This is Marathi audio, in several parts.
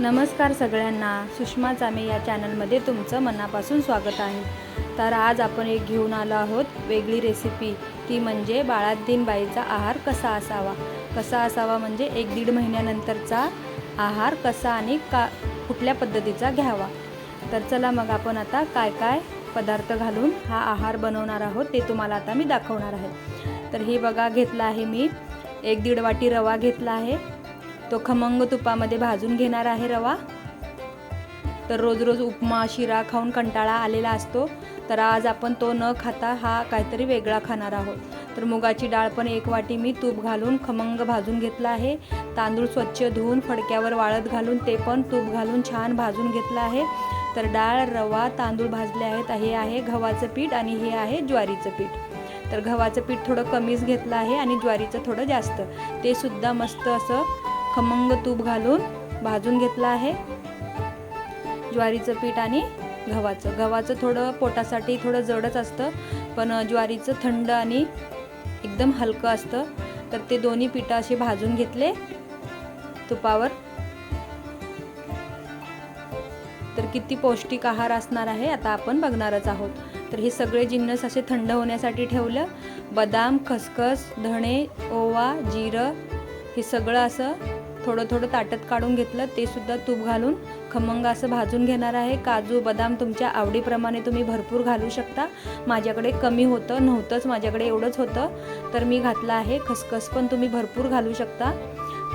नमस्कार सगळ्यांना. सुषमा जामे या चॅनलमध्ये तुमचं मनापासून स्वागत आहे. तर आज आपण एक घेऊन आलो आहोत वेगळी रेसिपी ती म्हणजे बाळातीनबाईचा आहार कसा असावा? कसा असावा म्हणजे एक दीड महिन्यानंतरचा आहार कसा आणि का कुठल्या पद्धतीचा घ्यावा? तर चला मग आपण आता काय काय पदार्थ घालून हा आहार बनवणार आहोत ते तुम्हाला आता मी दाखवणार आहे. तर हे बघा घेतलं आहे मी. एक दीड वाटी रवा घेतला आहे. तो खमंग तुपामध्ये भाजून घेणार आहे रवा. तर रोज रोज उपमा शिरा खाऊन कंटाळा आलेला असतो. तर आज आपण तो न खाता हा काहीतरी वेगळा खाणार आहोत. तर मुगाची डाळ पण एक वाटी मी तूप घालून खमंग भाजून घेतला आहे. तांदूळ स्वच्छ धुवून फडक्यावर वाळत घालून ते पण तूप घालून छान भाजून घेतलं आहे. तर डाळ रवा तांदूळ भाजले आहेत. हे आहे गव्हाचं पीठ आणि हे आहे ज्वारीचं पीठ. तर गव्हाचं पीठ थोडं कमीच घेतलं आहे आणि ज्वारीचं थोडं जास्त. ते सुद्धा मस्त असं खमंग तूप घालून भाजून घेतलं आहे. ज्वारीचं पीठ आणि गव्हाचं. गव्हाचं थोडं पोटासाठी थोडं जडच असतं पण ज्वारीचं थंड आणि एकदम हलकं असतं. तर ते दोन्ही पिठं असे भाजून घेतले तुपावर. तर किती पौष्टिक आहार असणार आहे आता आपण बघणारच आहोत. तर हे सगळे जिन्नस असे थंड होण्यासाठी ठेवलं. बदाम खसखस धणे ओवा जिरं हे सगळं असं थोडं थोडं ताटत काढून घेतलं ते सुद्धा तूप घालून खमंग असं भाजून घेणार आहे. काजू बदाम तुमच्या आवडीप्रमाणे तुम्ही भरपूर घालू शकता. माझ्याकडे कमी होतं नव्हतंच माझ्याकडे एवढंच होतं. तर मी घातलं आहे. खसखस पण तुम्ही भरपूर घालू शकता.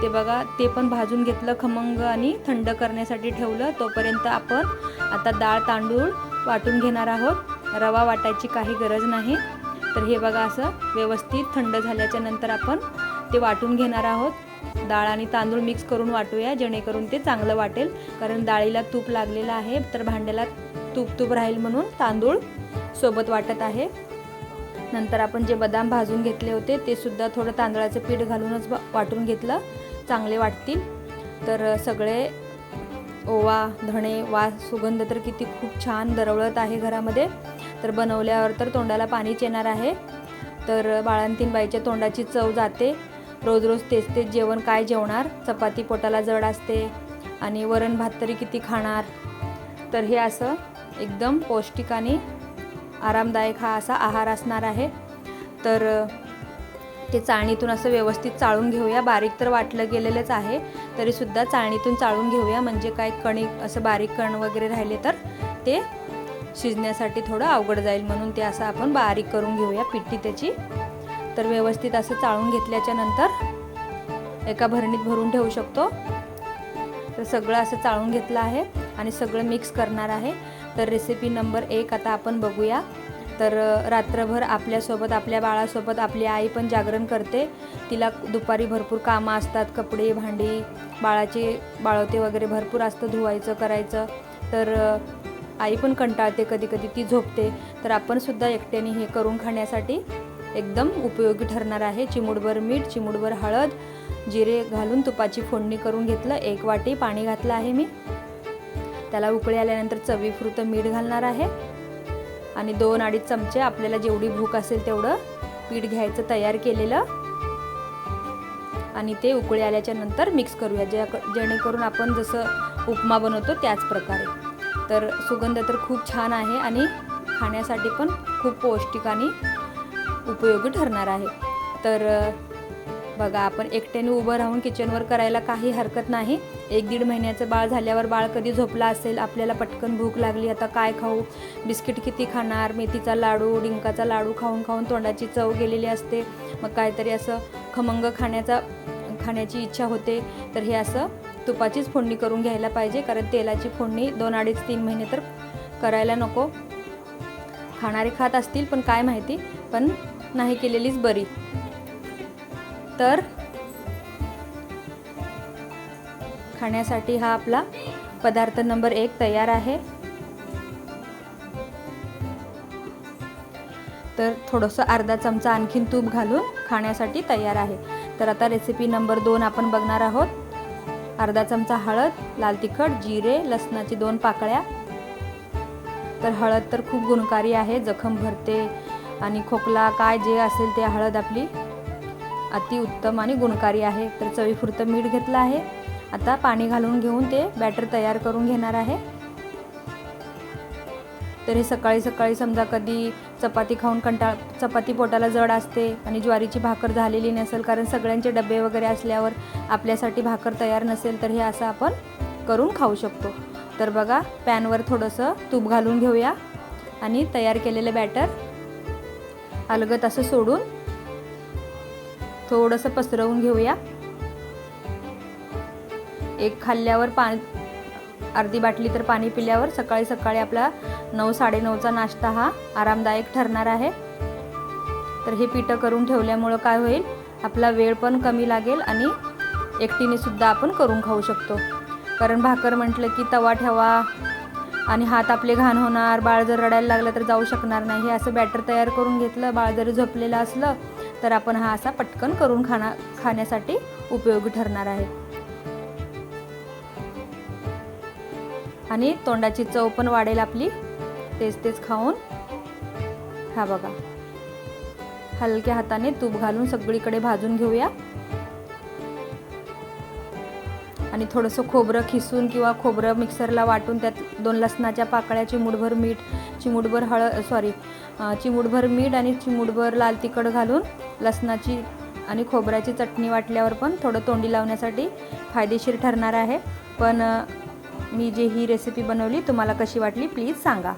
ते बघा ते पण भाजून घेतलं खमंग आणि थंड करण्यासाठी ठेवलं. तोपर्यंत आपण आता डाळ तांदूळ वाटून घेणार आहोत. रवा वाटायची काही गरज नाही. तर हे बघा असं व्यवस्थित थंड झाल्याच्यानंतर आपण ते वाटून घेणार आहोत. डाळ आणि तांदूळ मिक्स करून वाटूया जेणेकरून ते चांगलं वाटेल. कारण डाळीला तूप लागलेलं आहे तर भांड्याला तूप तूप राहील म्हणून तांदूळ सोबत वाटत आहे. नंतर आपण जे बदाम भाजून घेतले होते ते सुद्धा थोडं तांदळाचं पीठ घालूनच वाटून घेतलं. चांगले वाटतील. तर सगळे ओवा धणे वा सुगंध तर किती खूप छान दरवळत आहे घरामध्ये. तर बनवल्यावर तर तोंडाला पाणीच येणार आहे. तर बाळांतीन बाईच्या तोंडाची चव जाते. रोज रोज तेच तेच जेवण काय जेवणार? चपाती पोटाला जड असते आणि वरण भात तरी किती खाणार? तर हे असं एकदम पौष्टिक आणि आरामदायक हा असा आहार असणार आहे. तर ते चाळणीतून असं व्यवस्थित चाळून घेऊया. बारीक तर वाटलं गेलेलंच आहे तरीसुद्धा चाळणीतून चाळून घेऊया. म्हणजे काय कणिक असं बारीक कण वगैरे राहिले तर ते शिजण्यासाठी थोडं अवघड जाईल म्हणून ते असं आपण बारीक करून घेऊया. पिठी त्याची तर व्यवस्थित असं चाळून घेतल्याच्या नंतर एका भरणीत भरून ठेवू शकतो. तर सगळं असं चाळून घेतलं आहे आणि सगळं मिक्स करणार आहे. तर रेसिपी नंबर एक आता आपण बघूया. तर रात्रभर आपल्यासोबत आपल्या बाळासोबत आपली आई पण जागरण करते. तिला दुपारी भरपूर कामं असतात कपडे भांडी बाळाचे बाळवते वगैरे भरपूर असतं धुवायचं करायचं. तर आई पण कंटाळते कधी कधी ती झोपते. तर आपणसुद्धा एकट्याने हे करून खाण्यासाठी एकदम उपयोगी ठरणार आहे. चिमूडभर मीठ चिमूडभर हळद जिरे घालून तुपाची फोडणी करून घेतलं. एक वाटी पाणी घातलं आहे मी. त्याला उकळी आल्यानंतर चवीपुरतं मीठ घालणार आहे. आणि दोन अडीच चमचे आपल्याला जेवढी भूक असेल तेवढं पीठ घ्यायचं तयार केलेलं. आणि ते उकळी आल्याच्यानंतर मिक्स करूया. ज्या जेणेकरून आपण जसं उपमा बनवतो त्याच प्रकारे. तर सुगंध तर खूप छान आहे आणि खाण्यासाठी पण खूप पौष्टिक आणि उपयोगी ठरणार आहे. तर बघा आपण एकट्याने उभं राहून किचनवर करायला काही हरकत नाही. एक दीड महिन्याचं बाळ झाल्यावर बाळ कधी झोपला असेल आपल्याला पटकन भूक लागली आता काय खाऊ? बिस्किट किती खाणार? मेथीचा लाडू डिंकाचा लाडू खाऊन खाऊन तोंडाची चव गेलेली असते. मग काहीतरी असं खमंग खाण्याचा खाण्याची इच्छा होते. तर हे असं तुपाचीच फोडणी करून घ्यायला पाहिजे कारण तेलाची फोडणी दोन अडीच तीन महिने तर करायला नको. खाणारे खात असतील पण काय माहिती? पण नाही केलेलीच बरी. तर खाण्यासाठी हा आपला पदार्थ नंबर एक तयार आहे. तर थोडंसं अर्धा चमचा आणखीन तूप घालून खाण्यासाठी तयार आहे. तर आता रेसिपी नंबर दोन आपण बघणार आहोत. अर्धा चमचा हळद लाल तिखट जिरे लसणाची दोन पाकळ्या. तर हळद तर खूप गुणकारी आहे जखम भरते आणि खोकला काय जे असेल ते हळद आपली अतिउत्तम आणि गुणकारी आहे. तर चवीपुरतं मीठ घेतलं आहे. आता पाणी घालून घेऊन ते बॅटर तयार करून घेणार आहे. तर हे सकाळी सकाळी समजा कधी चपाती खाऊन कंटाळ चपाती पोटाला जड असते आणि ज्वारीची भाकर झालेली नसेल कारण सगळ्यांचे डबे वगैरे असल्यावर आपल्यासाठी भाकर तयार नसेल तर हे असं आपण करून खाऊ शकतो. तर बघा पॅनवर थोडंसं तूप घालून घेऊया आणि तयार केलेलं बॅटर अलगत असं सोडून थोडंसं पसरवून घेऊया. एक खाल्ल्यावर पा अर्धी बाटली तर पाणी पिल्यावर सकाळी सकाळी आपला नऊ साडेनऊचा नाश्ता हा आरामदायक ठरणार आहे. तर हे पिठं करून ठेवल्यामुळं काय होईल? आपला वेळ पण कमी लागेल आणि एकटीने सुद्धा आपण करून खाऊ शकतो. कारण भाकर म्हटलं की तवा ठेवा आणि हात आपले घाण होणार बाळ जर रडायला लागलं तर जाऊ शकणार नाही. हे असं बॅटर तयार करून घेतलं बाळ जरी झोपलेलं असलं तर आपण हा असा पटकन करून खाना खाण्यासाठी उपयोगी ठरणार आहे. आणि तोंडाची चव पण वाढेल आपली. तेच तेच खाऊन. हा बघा. हलक्या हाताने तूप घालून सगळीकडे भाजून घेऊया. आणि थोडंसं खोबरं खिसून किंवा खोबरं मिक्सरला वाटून त्यात दोन लसणाच्या पाकळ्या चिमूडभर मीठ चिमूटभर हळद सॉरी चिमूटभर मीठ आणि चिमूटभर लाल तिखट घालून लसणाची आणि खोबऱ्याची चटणी वाटल्यावर पण थोडं तोंडी लावण्यासाठी फायदेशीर ठरणार आहे. पण मी जे ही रेसिपी बनवली तुम्हाला कशी वाटली प्लीज सांगा.